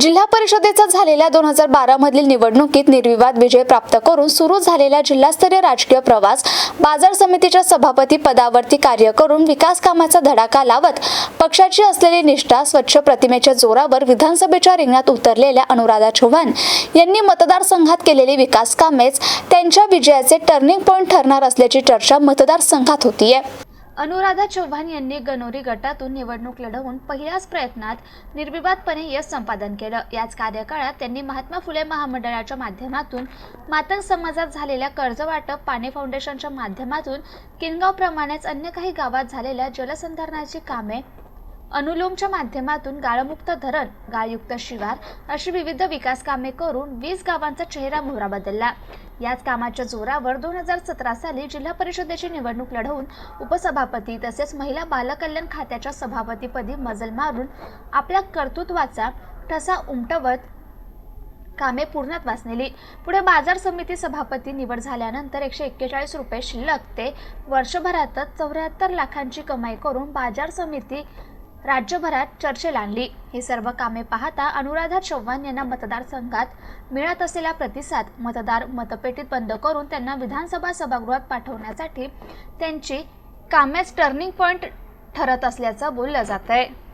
जिल्हा परिषदेचा झालेल्या दोन हजार बारा मधील निवडणुकीत निर्विवाद विजय प्राप्त करून सुरू झालेला जिल्हास्तरीय राजकीय प्रवास बाजार समितीच्या सभापती पदावरती कार्य करून विकास कामाचा धडाका लावत पक्षाची असलेली निष्ठा स्वच्छ प्रतिमेच्या जोरावर विधानसभेच्या रिंगणात उतरलेल्या अनुराधा चव्हाण यांनी मतदारसंघात केलेली विकास कामेच त्यांच्या विजयाचे टर्निंग पॉईंट ठरणार असल्याची चर्चा मतदारसंघात होतीये. अनुराधा चव्हाण यांनी गणोरी गटातून निवडणूक लढवून पहिल्याच प्रयत्नात निर्विवादपणे यश संपादन केलं. याच कार्यकाळात त्यांनी महात्मा फुले महामंडळाच्या माध्यमातून मातंग समाजात झालेल्या कर्जवाटप पाणी फाउंडेशनच्या माध्यमातून किनगावप्रमाणेच अन्य काही गावात झालेल्या जलसंधारणाची कामे अनुलोमच्या माध्यमातून गाळमुक्त धरण गाळयुक्त शिवार अशी विविध विकास कामे करून वीस गावांचा चेहरा मोहरा बदलला. याच कामाच्या जोरावर दोन हजार सतरा साली जिल्हा परिषदेची निवडणूक लढवून उपसभापती तसेच महिला बालकल्याण खात्याच्या सभापतीपदी मजल मारून आपल्या कर्तृत्वाचा ठसा उमटवत कामे पूर्णत्वास नेली पुढे बाजार समिती सभापती निवड झाल्यानंतर एकशे एक्केचाळीस रुपये शिल्लक ते वर्षभरातच चौऱ्याहत्तर लाखांची कमाई करून बाजार समिती राज्यभरात चर्चेला आणली. ही सर्व कामे पाहता अनुराधा चव्हाण यांना मतदारसंघात मिळत असलेला प्रतिसाद मतदार मतपेटीत बंद करून त्यांना विधानसभा सभागृहात पाठवण्यासाठी त्यांची कामेच टर्निंग पॉईंट ठरत असल्याचं बोललं जात आहे